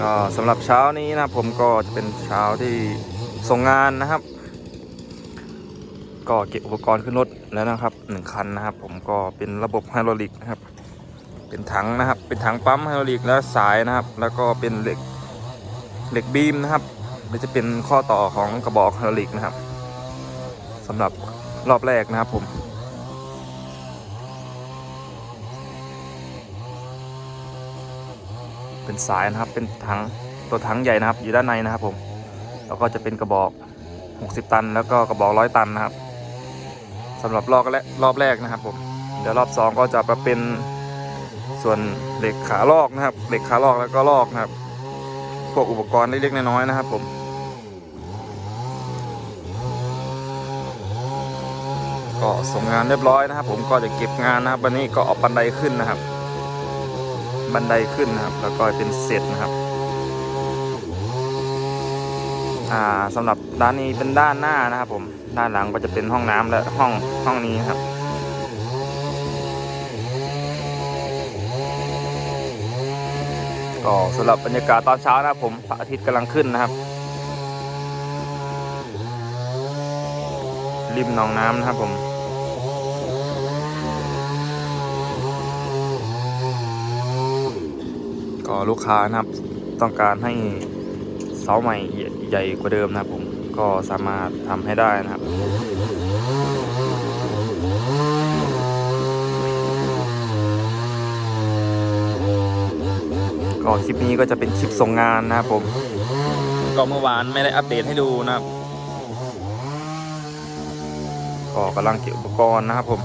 ก็สำหรับเช้านี้นะผมก็จะเป็นเช้าที่ส่งงานนะครับ ก็เก็บอุปกรณ์ขึ้นรถแล้วนะครับหนึ่งคันนะครับ ผมก็เป็นระบบไฮดรอลิกนะครับ เป็นถังนะครับ เป็นถังปั๊มไฮดรอลิกและสายนะครับ แล้วก็เป็นเหล็กเหล็กบีมนะครับหรือจะเป็นข้อต่อของกระบอกไฮดรอลิกนะครับสำหรับรอบแรกนะครับผม เป็นสายนะครับ เป็นถังตัวถังใหญ่นะครับ อยู่ด้านในนะครับผมแล้วก็จะเป็นกระบอก 60 ตัน แล้วก็กระบอกร้อยตันนะครับสำหรับรอบแรกรอบแรกนะครับผมเดี๋ยวรอบสองก็จะมาเป็นส่วนเหล็กขาลอกนะครับ เหล็กขาลอกแล้วก็ลอกนะครับ พวกอุปกรณ์เล็กๆน้อยๆนะครับผมก็ส่งงานเรียบร้อยนะครับ ผมก็จะเก็บงานนะครับ วันนี้ก็เอาบันไดขึ้นนะครับ บันไดขึ้นนะครับ แล้วก็เป็นเสร็จนะครับอ่าสำหรับด้านนี้เป็นด้านหน้านะครับ ผมด้านหลังก็จะเป็นห้องน้ำและห้องห้องนี้ครับก็สำหรับบรรยากาศตอนเช้านะครับผมพระอาทิตย์กำลังขึ้นนะครับ ริมหนองน้ำนะครับผม ก็ ลูกค้านะครับ ต้องการให้เสาใหม่ใหญ่กว่าเดิมนะครับผมก็สามารถทำให้ได้นะครับก็คลิปนี้ก็จะเป็นคลิปส่งงานนะครับผม ก็เมื่อวานไม่ได้อัปเดตให้ดูนะครับ ก็กำลังเก็บอุปกรณ์นะครับผม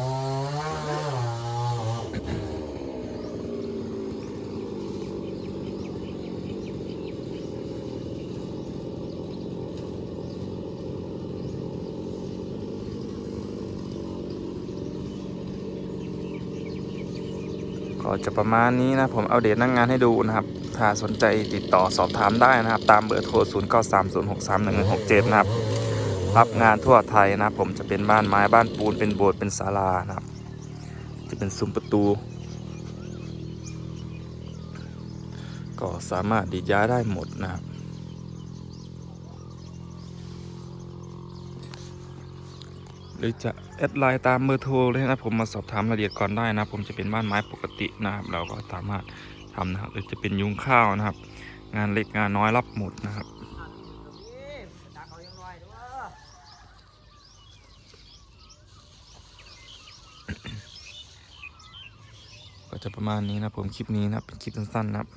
ก็จะประมาณนี้นะผมเอาเดตนั่งงานให้ดูนะครับ ถ้าสนใจติดต่อสอบถามได้นะครับ ตามเบอร์โทร 0 9 3 0 6 3 1 1 6 7 นะครับ รับงานทั่วไทยนะผมจะเป็นบ้านไม้บ้านปูนเป็นโบสถ์เป็นศาลานะครับ จะเป็นซุ้มประตู ก็สามารถดีดย้ายได้หมดนะครับ หรือจะแอดไลน์ตามเบอร์โทรเลยนะผมมาสอบถามรายละเอียดก่อนได้นะผมจะเป็นบ้านไม้ปกตินะครับเราก็สามารถทำนะครับหรือจะเป็นยุงข้าวนะครับ งานเล็กงานน้อยรับหมดนะครับก็จะประมาณนี้นะผมคลิปนี้นะเป็นคลิปสั้นๆนะครับ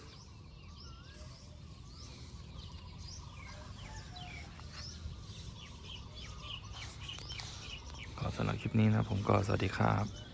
ก็สำ หรับคลิปนี้นะผมก็สวัสดีครับ